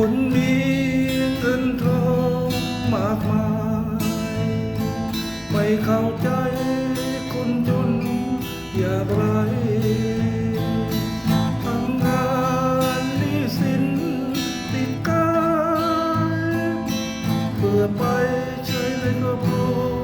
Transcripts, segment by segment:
คนมีเงินทองมากมาย ไม่เข้าใจคุณจนอย่ากไรทำงานนี้สินติดกายเพื่อไปใช้เลยก็พอ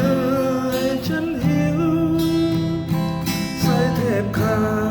เอ่ยฉันหิวใส่เทพคา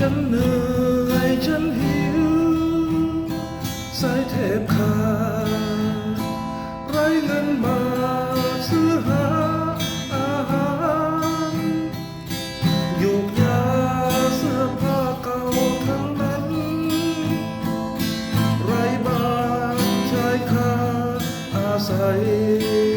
ฉันเหนื่อยฉันหิวสายเทพขา Israel.